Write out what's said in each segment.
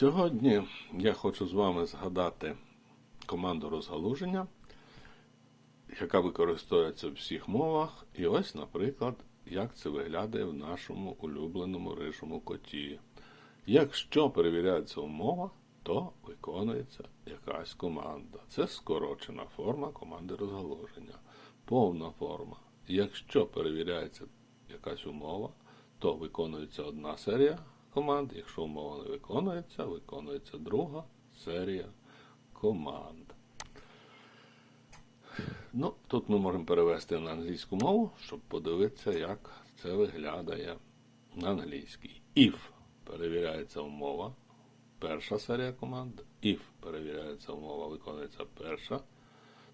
Сьогодні я хочу з вами згадати команду розгалуження, яка використовується в всіх мовах. І ось, наприклад, як це виглядає в нашому улюбленому рижому коті. Якщо перевіряється умова, то виконується якась команда. Це скорочена форма команди розгалуження. Повна форма. Якщо перевіряється якась умова, то виконується одна серія команд. Якщо умова не виконується, виконується друга серія команд. Ну, тут ми можемо перевести на англійську мову, щоб подивитися, як це виглядає на англійській. If перевіряється умова, перша серія команд. If перевіряється умова, виконується перша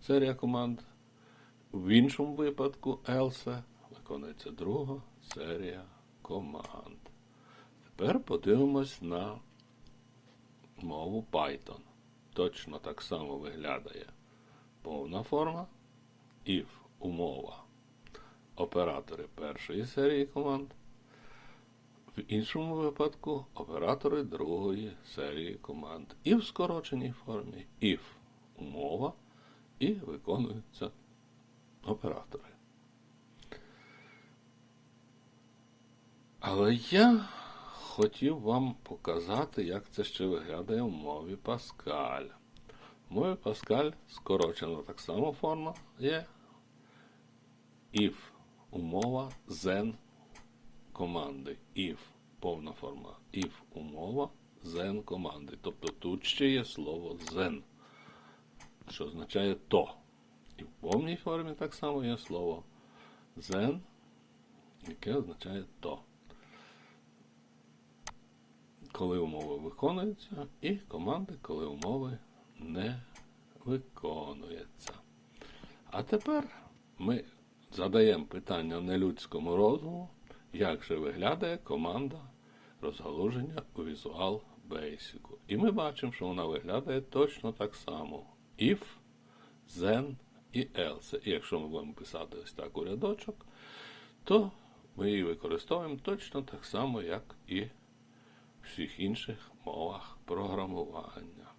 серія команд. В іншому випадку else виконується друга серія команд. Тепер подивимось на мову Python. Точно так само виглядає повна форма, if умова, оператори першої серії команд. В іншому випадку оператори другої серії команд. І в скороченій формі if умова і виконуються оператори. Але я хотів вам показати, як це ще виглядає в мові Паскаль. В мові Паскаль скорочена так само форма є if умова then команди. If повна форма if умова then команди. Тобто тут ще є слово then, що означає то. І в повній формі так само є слово then, яке означає то. Коли умови виконуються, і команди, коли умови не виконуються. А тепер ми задаємо питання нелюдському розуму, як же виглядає команда розгалуження у Visual Basic. І ми бачимо, що вона виглядає точно так само. If, then і else. І якщо ми будемо писати ось так у рядочок, то ми її використовуємо точно так само, як і всіх інших мовах програмування.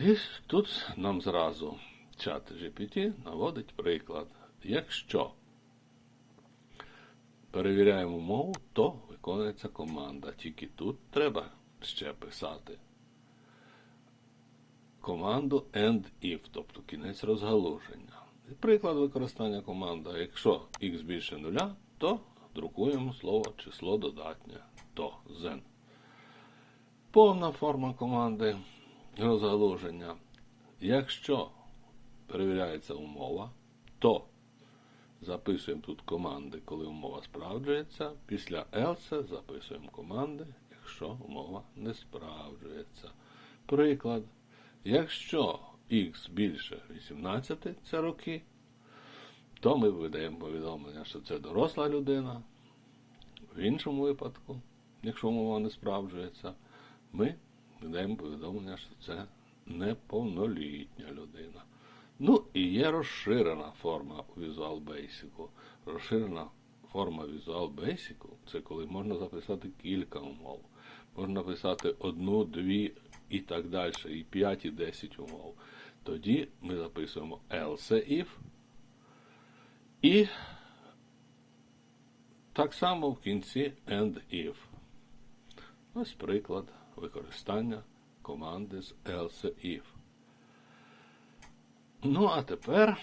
І тут нам зразу чат GPT наводить приклад. Якщо перевіряємо мову, то виконується команда. Тільки тут треба ще писати команду and if, тобто кінець розгалуження. Приклад використання команди. Якщо x більше нуля, то друкуємо слово число додатнє то then. Повна форма команди розгалуження. Якщо перевіряється умова, то записуємо тут команди, коли умова справджується. Після else записуємо команди, якщо умова не справджується. Приклад. Якщо x більше 18, це роки, то ми видаємо повідомлення, що це доросла людина. В іншому випадку, якщо умова не справджується, ми видаємо повідомлення, що це неповнолітня людина. Ну і є розширена форма у Visual Basic. Розширена форма Visual Basic це коли можна записати кілька умов. Можна написати одну, дві і так далі, і 5, і 10 умов. Тоді ми записуємо else if. І так само в кінці and if. Ось приклад використання команди з else if. Ну, а тепер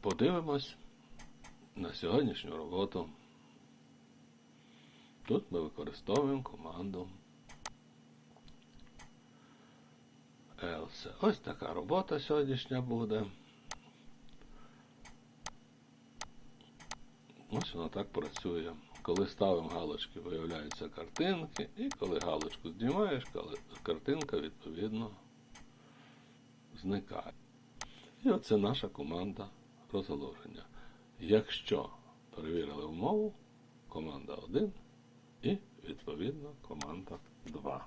подивимось на сьогоднішню роботу. Тут ми використовуємо команду else. Ось така робота сьогоднішня буде. Ось вона так працює. Коли ставимо галочки, виявляються картинки, і коли галочку знімаєш, картинка відповідно зникає. І оце наша команда розгалуження. Якщо перевірили умову, команда 1 і відповідно команда 2.